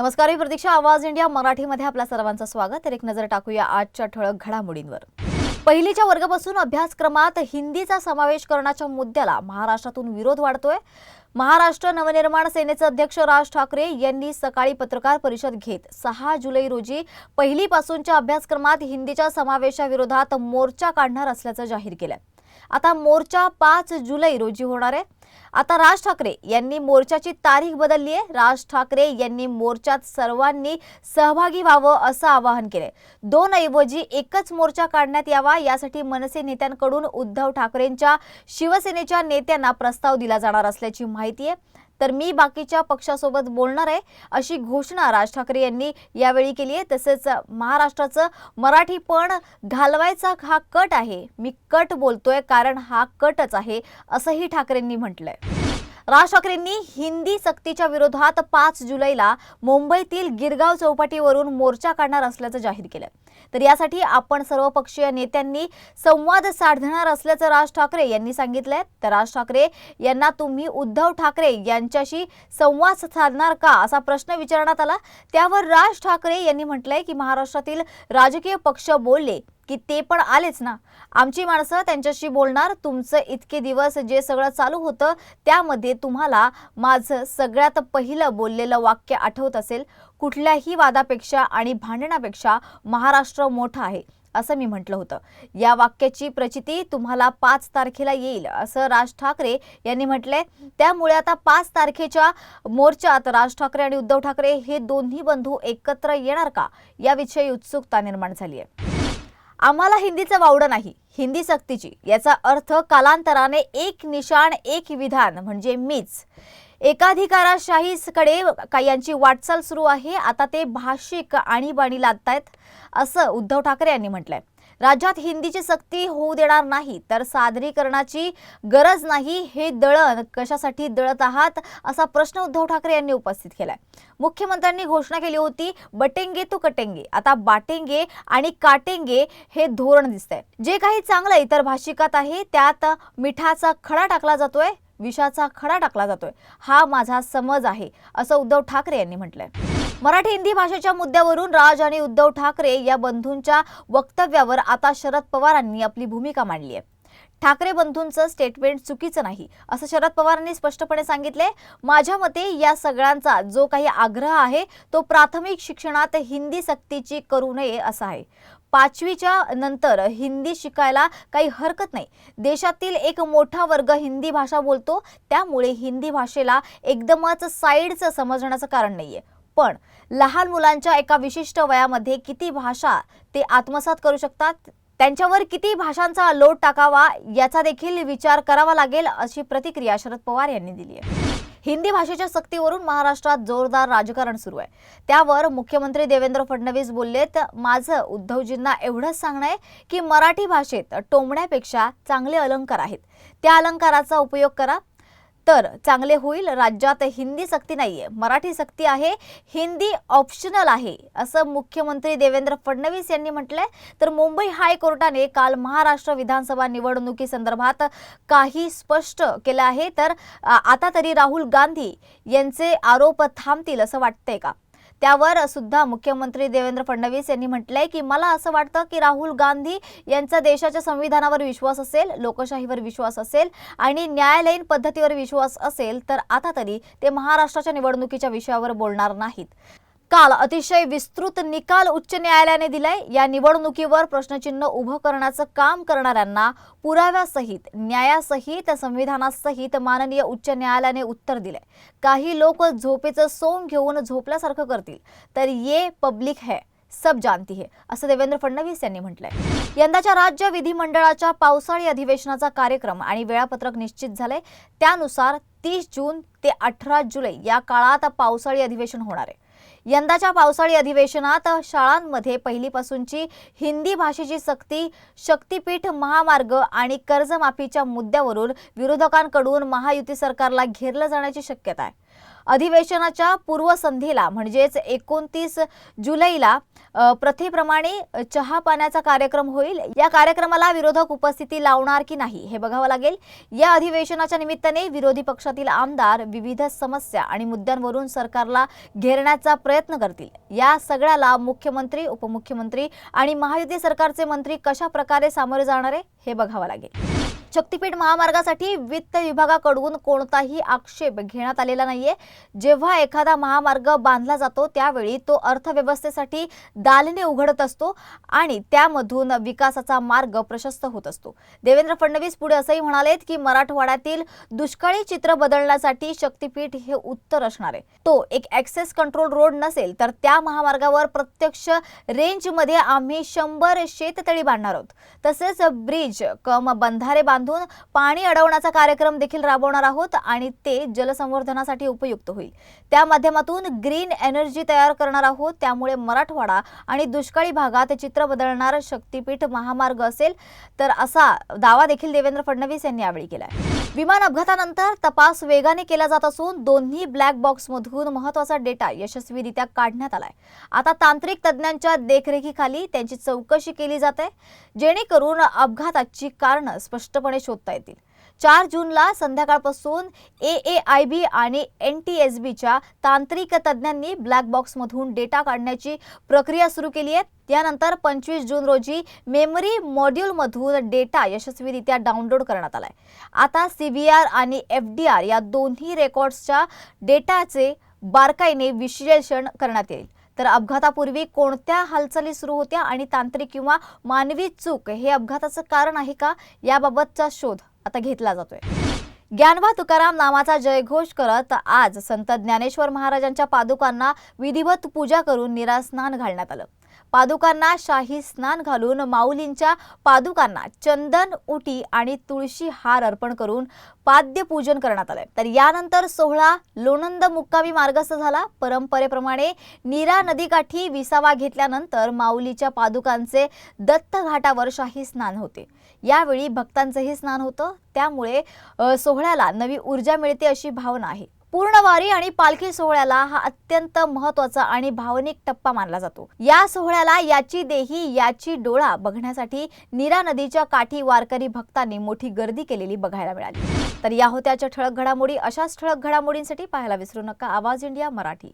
नमस्कार मी प्रतीक्षा. आवाज इंडिया मराठीमध्ये आपल्या सर्वांचं स्वागत. तर एक नजर टाकूया आजच्या ठळक घडामोडींवर. पहिलीच्या वर्गापासून अभ्यासक्रमात हिंदीचा समावेश करण्याच्या मुद्द्याला महाराष्ट्रातून विरोध वाढतोय. महाराष्ट्र नवनिर्माण सेनेचे अध्यक्ष राज ठाकरे यांनी सकाळी पत्रकार परिषद घेत सहा जुलै रोजी पहिलीपासूनच्या अभ्यासक्रमात हिंदीच्या समावेशाविरोधात मोर्चा काढणार असल्याचं जाहीर केलं आता मोर्चा पाच जुलै रोजी होणार आहे. आता राज ठाकरे यांनी मोर्चाची तारीख बदलली आहे. राज ठाकरे यांनी मोर्चात सर्वांनी सहभागी व्हावं असं आवाहन केलंय. दोन ऐवजी एकच मोर्चा काढण्यात यावा यासाठी मनसे नेत्यांकडून उद्धव ठाकरेंच्या शिवसेनेच्या नेत्यांना प्रस्ताव दिला जाणार असल्याची माहिती आहे. तर मी बाकीच्या पक्षासोबत बोलणार आहे अशी घोषणा राज ठाकरे यांनी यावेळी केली आहे. तसेच महाराष्ट्राचं मराठी पण घालवायचा हा कट आहे. मी कट बोलतोय कारण हा कटच आहे असंही ठाकरेंनी म्हटलंय. राज ठाकरेंनी हिंदी सक्तीच्या विरोधात पाच जुलैला मुंबईतील गिरगाव चौपाटीवरून मोर्चा काढणार असल्याचं जाहीर केलं तर यासाठी आपण सर्वपक्षीय नेत्यांनी संवाद साधणार असल्याचं राज ठाकरे यांनी सांगितलंय. तर राज ठाकरे यांना तुम्ही उद्धव ठाकरे यांच्याशी संवाद साधणार का असा प्रश्न विचारण्यात आला. त्यावर राज ठाकरे यांनी म्हटलंय की महाराष्ट्रातील राजकीय पक्ष बोलले की ते पण आलेच ना. आमची माणसं त्यांच्याशी बोलणार तुमचं इतके दिवस जे सगळं चालू होतं त्यामध्ये तुम्हाला माझं सगळ्यात पहिलं बोललेलं वाक्य आठवत असेल. कुठल्याही वादापेक्षा आणि भांडणापेक्षा महाराष्ट्र मोठा आहे असं मी म्हटलं होतं. या वाक्याची प्रचिती तुम्हाला पाच तारखेला येईल असं राज ठाकरे यांनी म्हटलंय. त्यामुळे आता पाच तारखेच्या मोर्चात राज ठाकरे आणि उद्धव ठाकरे हे दोन्ही बंधू एकत्र येणार का? याविषयी उत्सुकता निर्माण झाली आहे. आम्हाला हिंदीचं वावडं नाही हिंदी सक्तीची. याचा अर्थ कालांतराने एक निशाण एक विधान म्हणजे मीच. एकाधिकाराशाहीकडे यांची वाटचाल सुरू आहे. आता ते भाषिक आणीबाणी आहेत असं उद्धव ठाकरे यांनी म्हटलंय. राज्यात हिंदीची सक्ती होऊ देणार नाही तर सादरीकरणाची गरज नाही हे दळण कशासाठी दळत आहात असा प्रश्न उद्धव ठाकरे यांनी उपस्थित केलाय. मुख्यमंत्र्यांनी घोषणा केली होती बटेंगे तो कटेंगे. आता बाटेंगे आणि काटेंगे हे धोरण दिसतंय. जे काही चांगलं इतर भाषिकात आहे त्यात मिठाचा खडा टाकला जातोय. विषाचा खडा टाकला जातोय. हा माझा समज आहे असं उद्धव ठाकरे यांनी म्हटलंय. मराठी हिंदी भाषेच्या मुद्द्यावरून राज आणि उद्धव ठाकरे या बंधूंच्या वक्तव्यावर आता शरद पवारांनी आपली भूमिका मांडली आहे. ठाकरे बंधूंचं स्टेटमेंट चुकीचं नाही असं शरद पवारांनी स्पष्टपणे सांगितले माझ्या मते या सगळ्यांचा जो काही आग्रह आहे तो प्राथमिक शिक्षणात हिंदी सक्तीची करू नये असा आहे. पाचवीच्या नंतर हिंदी शिकायला काही हरकत नाही. देशातील एक मोठा वर्ग हिंदी भाषा बोलतो. त्यामुळे हिंदी भाषेला एकदमच साईडचं समजण्याचं कारण नाहीये. पण लहान मुलांच्या एका विशिष्ट वयामध्ये किती भाषा ते आत्मसात करू शकतात? त्यांच्यावर किती भाषांचा लोड टाकावा? याचा देखील विचार करावा लागेल अशी प्रतिक्रिया शरद पवार यांनी दिली आहे. हिंदी भाषेच्या सक्तीवरून महाराष्ट्रात जोरदार राजकारण सुरू आहे. त्यावर मुख्यमंत्री देवेंद्र फडणवीस बोललेत. माझं उद्धवजींना एवढंच सांगणं आहे की मराठी भाषेत टोमण्यापेक्षा चांगले अलंकार आहेत. त्या अलंकाराचा उपयोग करा. तर चांगले होईल. राज्यात हिंदी सक्ती नाहीये. मराठी सक्ती आहे. हिंदी ऑप्शनल आहे. असं मुख्यमंत्री देवेंद्र फडणवीस यांनी म्हटलंय. तर मुंबई हायकोर्टाने काल महाराष्ट्र विधानसभा निवडणुकीसंदर्भात काही स्पष्ट केलं आहे. तर आता तरी राहुल गांधी यांचे आरोप थांबतील असं वाटतंय का? त्यावर सुद्धा मुख्यमंत्री देवेंद्र फडणवीस यांनी म्हटलंय की मला असं वाटतं की राहुल गांधी यांचा देशाच्या संविधानावर विश्वास असेल लोकशाहीवर विश्वास असेल आणि न्यायालयीन पद्धतीवर विश्वास असेल तर आता तरी ते महाराष्ट्राच्या निवडणुकीच्या विषयावर बोलणार नाहीत. काल अतिशय विस्तृत निकाल उच्च न्यायालयाने दिलाय. या निवडणुकीवर प्रश्नचिन्ह उभं करण्याचं काम करणाऱ्यांना पुराव्यासहित न्यायासहित संविधानासहित माननीय उच्च न्यायालयाने उत्तर दिलंय. काही लोक झोपेचं सोंग घेऊन झोपल्यासारखं करतील. तर ये पब्लिक है सब जानती है असं देवेंद्र फडणवीस यांनी म्हटलंय. यंदाच्या राज्य विधिमंडळाच्या पावसाळी अधिवेशनाचा कार्यक्रम आणि वेळापत्रक निश्चित झालंय. त्यानुसार तीस जून ते अठरा जुलै या काळात पावसाळी अधिवेशन होणार आहे. यंदाच्या पावसाळी अधिवेशनात शाळांमध्ये पहिलीपासूनची हिंदी भाषेची सक्ती शक्तीपीठ महामार्ग आणि कर्जमाफीच्या मुद्द्यावरून विरोधकांकडून महायुती सरकारला घेरलं जाण्याची शक्यता आहे. अधिवेशनाच्या पूर्वसंध्येला म्हणजेच एकोणतीस जुलैला प्रथेप्रमाणे चहा पाण्याचा कार्यक्रम होईल. या कार्यक्रमाला विरोधक उपस्थिती लावणार की नाही हे बघावं लागेल. या अधिवेशनाच्या निमित्ताने विरोधी पक्षातील आमदार विविध समस्या आणि मुद्द्यांवरून सरकारला घेरण्याचा प्रयत्न करतील. या सगळ्याला मुख्यमंत्री उपमुख्यमंत्री आणि महायुती सरकारचे मंत्री कशा प्रकारे सामोरे जाणार आहे हे बघावं लागेल. शक्तीपीठ महामार्गासाठी वित्त विभागाकडून कोणताही आक्षेप घेण्यात आलेला नाहीये. जेव्हा एखादा महामार्ग बांधला जातो त्यावेळी तो अर्थव्यवस्थेसाठी दालने उघडत असतो आणि त्यामधून विकासाचा मार्ग प्रशस्त होत असतो. देवेंद्र फडणवीस पुढे असंही म्हणालेत की मराठवाड्यातील दुष्काळी चित्र बदलण्यासाठी शक्तीपीठ हे उत्तर असणार आहे. तो एक ऍक्सेस कंट्रोल रोड नसेल तर त्या महामार्गावर प्रत्यक्ष रेंजमध्ये आम्ही शंभर शेततळी बांधणार आहोत. तसेच ब्रिज कम बंधारे बांधून पाणी अडवण्याचा कार्यक्रम देखील राबवणार आहोत आणि ते जलसंवर्धनासाठी उपयुक्त होईल. त्या माध्यमातून ग्रीन एनर्जी तयार करणार आहोत. त्यामुळे मराठवाडा आणि दुष्काळी भागात चित्र बदलणार शक्तीपीठ महामार्ग असेल. तर असा दावा देखील देवेंद्र फडणवीस यांनी यावेळी आहे विमान अपघातानंतर तपास वेगाने केला जात असून दोन्ही ब्लॅक बॉक्समधून महत्त्वाचा डेटा यशस्वीरित्या काढण्यात आलाय. आता तांत्रिक तज्ज्ञांच्या देखरेखीखाली त्यांची चौकशी केली जाते जेणेकरून अपघाताची कारणं स्पष्टपणे शोधता येतील. चार जूनला संध्याकाळपासून ए ए आय बी आणि एन टी एस बीच्या तांत्रिक तज्ज्ञांनी ब्लॅक बॉक्समधून डेटा काढण्याची प्रक्रिया सुरू केली आहे. त्यानंतर पंचवीस जून रोजी मेमरी मॉड्यूलमधून डेटा यशस्वीरित्या डाउनलोड करण्यात आलाय. आता सी बी आर आणि एफ डी आर या दोन्ही रेकॉर्ड्सच्या डेटाचे बारकाईने विश्लेषण करण्यात येईल. तर अपघातापूर्वी कोणत्या हालचाली सुरू होत्या आणि तांत्रिक किंवा मानवी चूक हे अपघाताचं कारण आहे का? याबाबतचा शोध आता घेतला जातोय. ज्ञानवा तुकाराम नामाचा जयघोष करत आज संत ज्ञानेश्वर महाराजांच्या पादुकांना विधिवत पूजा करून निरास्नान घालण्यात आलं. पादुकांना शाही स्नान घालून माऊलींच्या पादुकांना चंदन उटी आणि तुळशी हार अर्पण करून पाद्यपूजन करण्यात आलंय. तर यानंतर सोहळा लोणंद मुक्कामी मार्गस्थ झाला. परंपरेप्रमाणे नीरा नदीकाठी विसावा घेतल्यानंतर माऊलीच्या पादुकांचे दत्त घाटावर शाही स्नान होते. यावेळी भक्तांचंही स्नान होतं. त्यामुळे सोहळ्याला नवी ऊर्जा मिळते अशी भावना आहे. पूर्णवारी आणि पालखी सोहळ्याला हा अत्यंत महत्त्वाचा आणि भावनिक टप्पा मानला जातो. या सोहळ्याला याची देही याची डोळा बघण्यासाठी नीरा नदीच्या काठी वारकरी भक्तांनी मोठी गर्दी केलेली बघायला मिळाली. तर या होत्याच्या ठळक घडामोडी अशाच ठळक घडामोडींसाठी पाहायला विसरू नका. आवाज इंडिया मराठी.